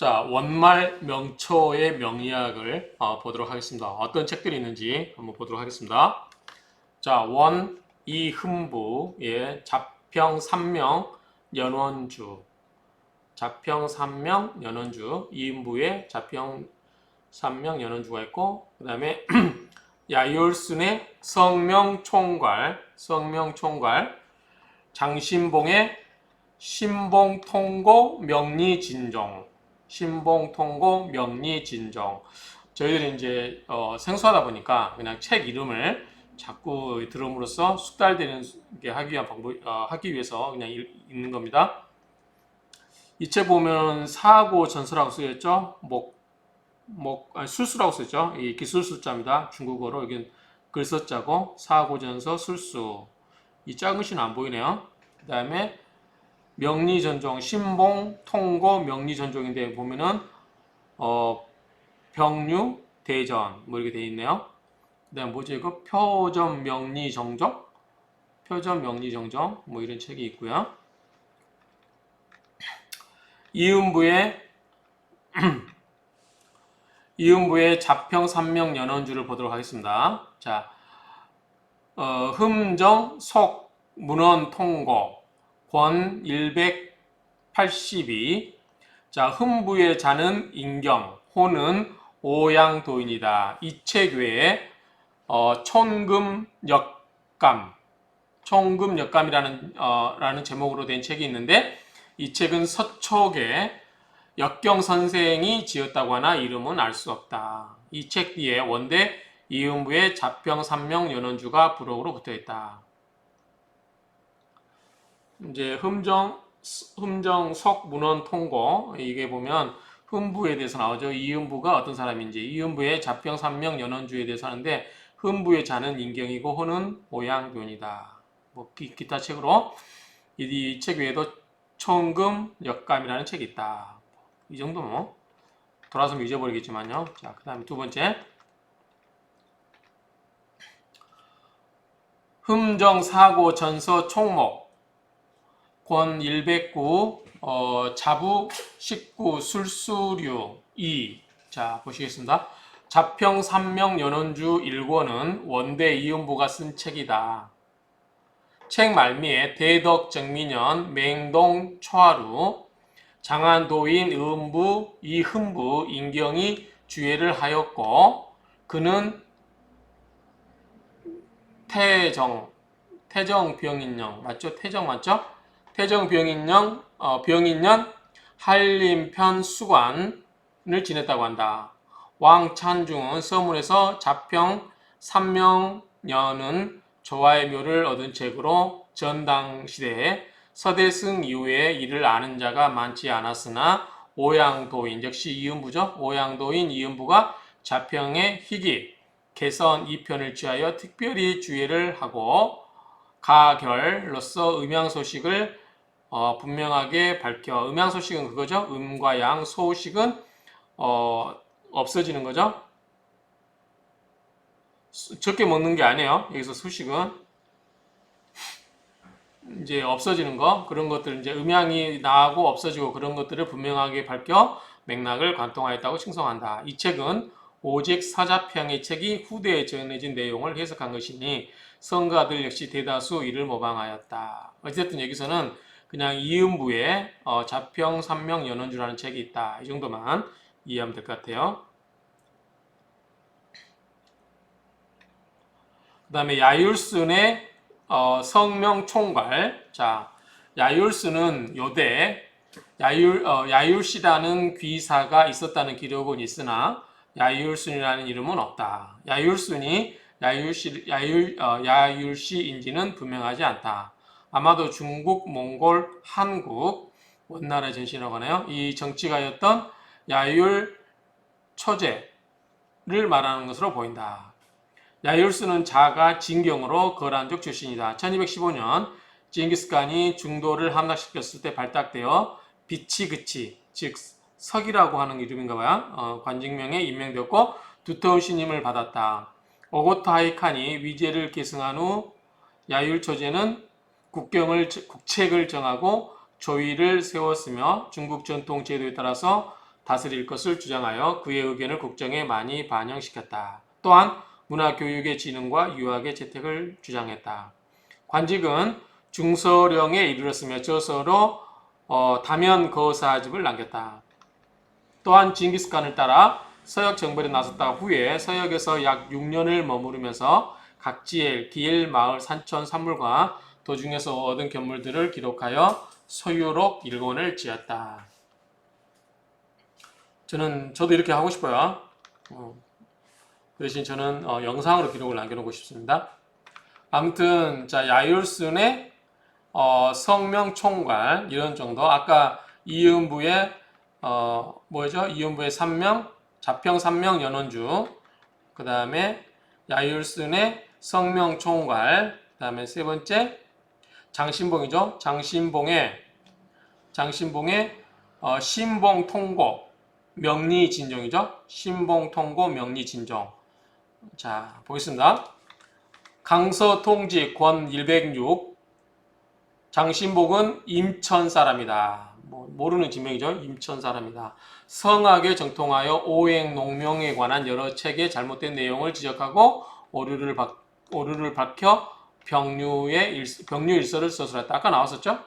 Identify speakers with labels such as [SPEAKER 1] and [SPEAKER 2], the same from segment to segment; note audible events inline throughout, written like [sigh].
[SPEAKER 1] 자, 원말 명초의 명리학을 어, 보도록 하겠습니다. 어떤 책들이 있는지 한번 보도록 하겠습니다. 자, 원 이흠부의 자평 삼명 연원주 자평 삼명 연원주 이흠부의 자평 삼명 연원주가 있고 그 다음에 [clears throat] 야율순의 성명총괄 성명총괄 장신봉의 신봉통고 명리진종 신봉통고 명리진종 저희들이 이제 어, 생소하다 보니까 그냥 책 이름을 자꾸 들음으로써 숙달되는 게 하기 위한 방법 어, 하기 위해서 그냥 읽, 읽는 겁니다. 이 책 보면 사고 전설하고 쓰였죠. 목, 목 아니, 술수라고 쓰죠. 이 기술 술자입니다. 중국어로 여기 글서자고 사고 전서 술수 이 작은 시는 안 보이네요. 그 다음에 명리전종, 신봉, 통고, 명리전종인데 보면은 어 병류, 대전 뭐 이렇게 돼 있네요. 그다음 뭐지 이거 표전 명리정정, 표전 명리정정 뭐 이런 책이 있고요. 이음부의 이음부의 자평 삼명 연원주를 보도록 하겠습니다. 자, 어, 흠정, 속, 문헌, 통고, 권 182. 자, 흠부의 자는 인경, 호는 오양도인이다. 이책 외에 어, 총금 역감, 총금 역감이라는 어, 라는 제목으로 된 책이 있는데 이 책은 서촉의 역경 선생이 지었다고 하나 이름은 알 수 없다. 이 책 뒤에 원대 이음부의 자평 삼명 연원주가 부록으로 붙어 있다. 이제 흠정 흠정 석 문헌 통고 이게 보면 흠부에 대해서 나오죠. 이음부가 어떤 사람인지 이음부의 자평 삼명 연원주에 대해서 하는데 흠부의 자는 인경이고 호는 오양변이다. 뭐 기, 타 책으로 이 책 외에도 총금 역감이라는 책이 있다. 이 정도 뭐 돌아서면 잊어버리겠지만요. 자, 그다음에 두 번째 흠정 사고 전서 총목 권 109, 어, 자부 19, 술수류 2. 자, 보시겠습니다. 자평 삼명 연원주 1권은 원대 이음부가 쓴 책이다. 책 말미에 대덕 정민연, 맹동 초하루, 장안도인 음부, 이흠부, 인경이 주애를 하였고 그는 태정, 태정 병인령 맞죠? 태정 맞죠? 태정 병인령, 어, 병인년 한림편 수관을 지냈다고 한다. 왕찬중은 서문에서 자평 삼명년은 조화의 묘를 얻은 책으로 전당 시대에 서대승 이후에 이를 아는 자가 많지 않았으나 오양도인 역시 이음부죠. 오양도인 이음부가 자평의 희기 개선 2편을 취하여 특별히 주의를 하고 가결로서 음양 소식을 어, 분명하게 밝혀 음양 소식은 그거죠. 음과 양, 소식은 어, 없어지는 거죠. 수- 적게 먹는 게 아니에요. 여기서 수식은 이제 없어지는 거 그런 것들 이제 음양이 나고 없어지고 그런 것들을 분명하게 밝혀 맥락을 관통하였다고 칭송한다. 이 책은 오직 사자평의 책이 후대에 전해진 내용을 해석한 것이니 성가들 역시 대다수 이를 모방하였다. 어쨌든 여기서는 그냥 이음부에 어, 자평 삼명 연원주라는 책이 있다. 이 정도만 이해하면 될 것 같아요. 그 다음에 야율순의 어, 성명 총괄. 자, 야율순은 요대 야율 어, 야율시라는 귀사가 있었다는 기록은 있으나 야율순이라는 이름은 없다. 야율순이 야율시 야율 어, 야율시인지는 분명하지 않다. 아마도 중국, 몽골, 한국 원나라 전신이라고 하네요. 이 정치가였던 야율 처제를 말하는 것으로 보인다. 야율수는 자가 진경으로 거란족 출신이다. 1215년 징기스칸이 중도를 함락시켰을 때 발탁되어 비치그치 즉 석이라고 하는 이름인가 봐요. 어, 관직명에 임명되었고 두터운 신임을 받았다. 오고타이 칸이 위제를 계승한 후 야율 처제는 국경을 국책을 정하고 조위를 세웠으며 중국 전통 제도에 따라서 다스릴 것을 주장하여 그의 의견을 국정에 많이 반영시켰다. 또한 문화 교육의 진흥과 유학의 재택을 주장했다. 관직은 중서령에 이르렀으며 저서로 어, 다면 거사집을 남겼다. 또한 징기스칸을 따라 서역 정벌에 나섰다 후에 서역에서 약 6년을 머무르면서 각지의 길, 마을, 산천, 산물과 도중에서 얻은 견물들을 기록하여 소유록 일권을 지었다. 저는 저도 이렇게 하고 싶어요. 어, 그 대신 저는 어, 영상으로 기록을 남겨놓고 싶습니다. 아무튼 자 야율순의 어, 성명 총괄 이런 정도 아까 이음부의 어, 뭐죠? 이음부의 삼명 자평 삼명 연원주 그 다음에 야율순의 성명 총괄 그 다음에 세 번째 장신봉이죠. 장신봉의 장신봉의 어, 신봉 통고 명리 진정이죠. 신봉 통고 명리 진정. 자 보겠습니다. 강서 통지 권 106. 장신복은 임천 사람이다. 뭐, 모르는 지명이죠. 임천 사람이다. 성악에 정통하여 오행 농명에 관한 여러 책의 잘못된 내용을 지적하고 오류를, 박, 오류를 밝혀 병류의 일, 병류 일서를 서술했다. 아까 나왔었죠?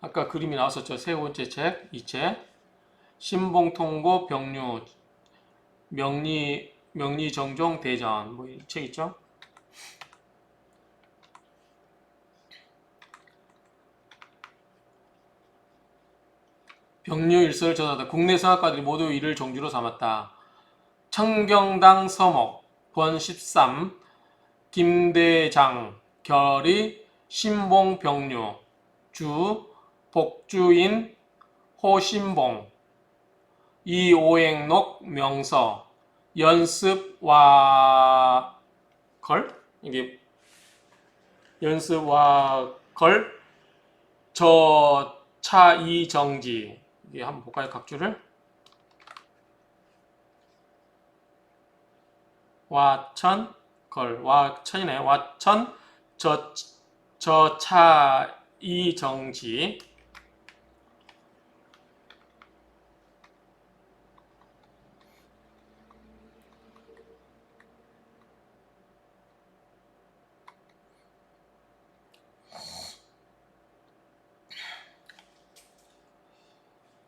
[SPEAKER 1] 아까 그림이 나왔었죠. 세 번째 책, 이 책. 신봉통고 병류 명리 명리 정종 대전 뭐 이 책 있죠? 병류 일서를 전하다. 국내 성악가들이 모두 이를 종주로 삼았다. 청경당 서목 권 13, 김대장, 결이, 신봉병류, 주, 복주인, 호신봉, 이오행록 명서, 연습와 걸? 이게 연습와 걸, 저차이정지. 이게 한번 볼까요, 각주를? 와천? 걸 와천이네. 와천? 저 저차 이 정지.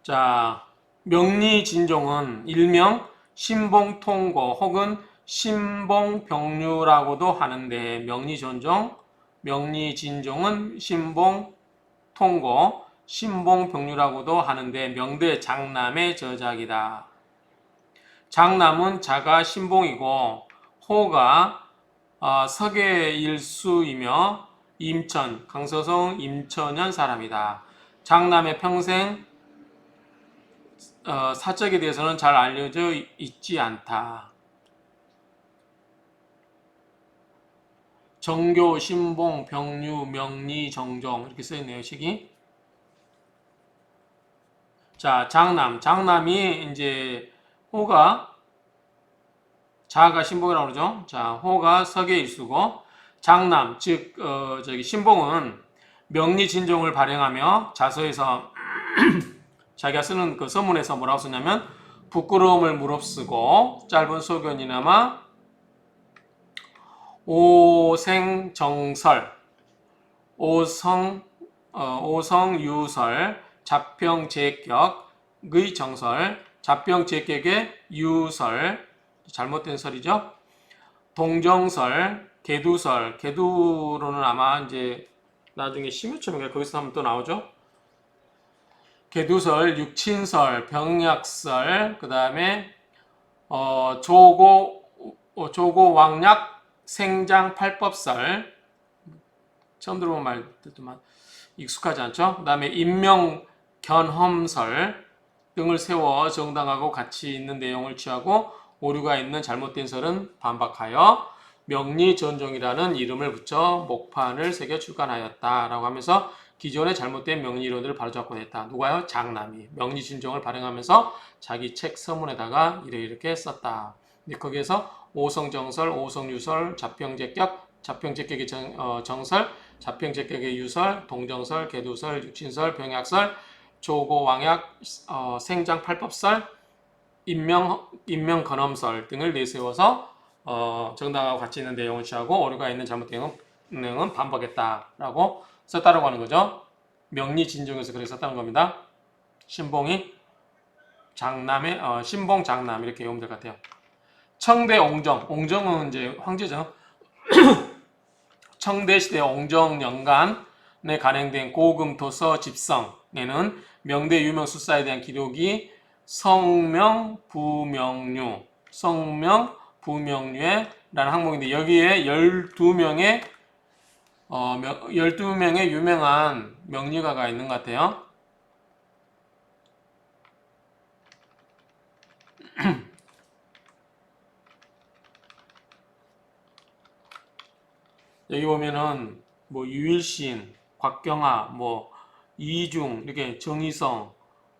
[SPEAKER 1] 자 명리진종은 일명 신봉통고 혹은 신봉병류라고도 하는데 명리전종, 명리진종은 신봉통고, 신봉병류라고도 하는데 명대 장남의 저작이다. 장남은 자가 신봉이고 호가 어, 서계일수이며 임천, 강서성 임천현 사람이다. 장남의 평생 어, 사적에 대해서는 잘 알려져 있지 않다. 정교, 신봉, 병류, 명리, 정종 이렇게 써 있네요. 식이. 자, 장남. 장남이 이제 호가 자가 신봉이라고 그러죠. 자, 호가 서계일수고 장남 즉 어, 저기 신봉은 명리 진종을 발행하며 자서에서 [clears throat] 자기가 쓰는 그 서문에서 뭐라고 쓰냐면 부끄러움을 무릅쓰고 짧은 소견이나마 오생정설, 오성, 어, 오성유설, 자평제격의 정설, 자평제격의 유설, 잘못된 설이죠. 동정설, 개두설, 개두로는 아마 이제 나중에 심유첨인가 거기서 한번 또 나오죠. 개두설, 육친설, 병약설, 그 다음에 어, 조고 어, 조고 왕약 생장 팔법설 처음 들어본 말들만 익숙하지 않죠? 그 다음에 인명 견험설 등을 세워 정당하고 가치 있는 내용을 취하고 오류가 있는 잘못된 설은 반박하여 명리전종이라는 이름을 붙여 목판을 새겨 출간하였다라고 하면서 기존의 잘못된 명리론들을 바로잡곤 했다. 누가요? 장남이 명리진종을 발행하면서 자기 책 서문에다가 이렇게 이렇게 썼다. 거기에서 오성정설, 오성유설, 자평제격, 자평제격의 정, 어, 정설, 자평제격의 유설, 동정설, 개두설, 육친설, 병약설, 조고 왕약 어, 생장 팔법설 인명 인명 건엄설 등을 내세워서 어, 정당하고 가치 있는 내용을 취하고 오류가 있는 잘못된 내용은 반박했다라고 썼다라고 하는 거죠. 명리 진정에서 그렇게 썼다는 겁니다. 신봉이 장남의 어, 신봉 장남 이렇게 외우면 될 것 같아요. 청대 옹정 옹정은 이제 황제죠. [clears throat] 청대 시대 옹정 연간에 간행된 고금 도서 집성에는 명대 유명 수사에 대한 기록이 성명 부명류 성명 부명류에 라는 항목인데 여기에 12명의 어, 12명의 유명한 명리가가 있는 것 같아요. [clears throat] 여기 보면은 뭐 유일신, 곽경하, 뭐 이중 이렇게 정의성,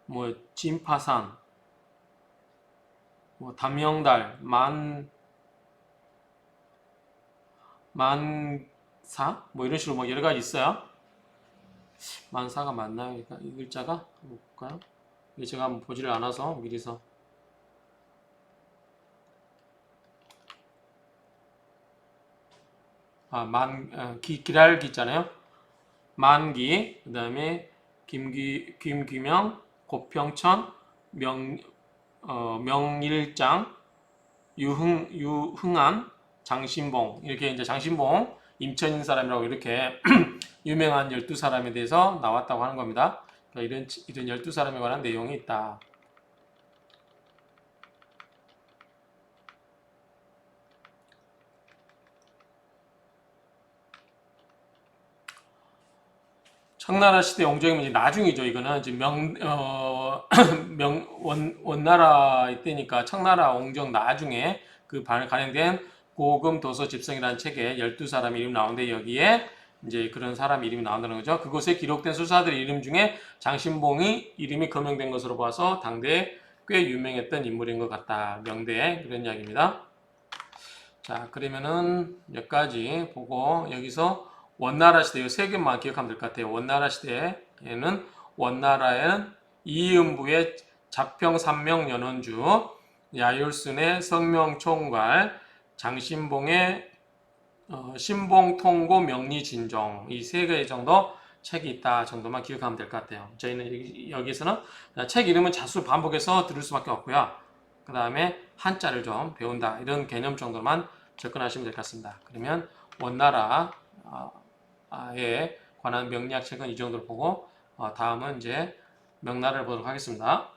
[SPEAKER 1] 뭐 진파산, 뭐 담영달, 만 만사 뭐 이런 식으로 뭐 여러 가지 있어요. 만사가 맞나요? 그러니까 이 글자가 한번 볼까요? 제가 한번 보지를 않아서 미리서 아, 만, 어, 기, 기랄기 있잖아요. 만기, 그 다음에 김기, 김규명, 고평천, 명, 어, 명일장, 유흥, 유흥안, 장신봉. 이렇게 이제 장신봉, 임천인 사람이라고 이렇게 [clears throat] 유명한 12사람에 대해서 나왔다고 하는 겁니다. 그러니까 이런, 이런 12사람에 관한 내용이 있다. 청나라 시대 옹정이면 이제 나중이죠. 이거는 이제 명, 어, [clears throat] 명, 원, 원나라 이때니까 청나라 옹정 나중에 그 반- 간행된 고금 도서 집성이라는 책에 12사람 이름 나오는데 여기에 이제 그런 사람 이름이 나온다는 거죠. 그곳에 기록된 수사들 이름 중에 장신봉이 이름이 거명된 것으로 봐서 당대에 꽤 유명했던 인물인 것 같다. 명대에 그런 이야기입니다. 자, 그러면은 여기까지 보고 여기서 원나라 시대 이 세 개만 기억하면 될 것 같아요. 원나라 시대에는 원나라에는 이음부의 자평 삼명 연원주, 야율순의 성명 총괄, 장신봉의 어, 신봉 통고 명리 진종 이세 개 정도 책이 있다 정도만 기억하면 될 것 같아요. 저희는 여기, 여기서는 책 이름은 자수 반복해서 들을 수밖에 없고요. 그 다음에 한자를 좀 배운다 이런 개념 정도만 접근하시면 될 것 같습니다. 그러면 원나라 어, 에 관한 명리학 책은 이 정도로 보고 어, 다음은 이제 명나라를 보도록 하겠습니다.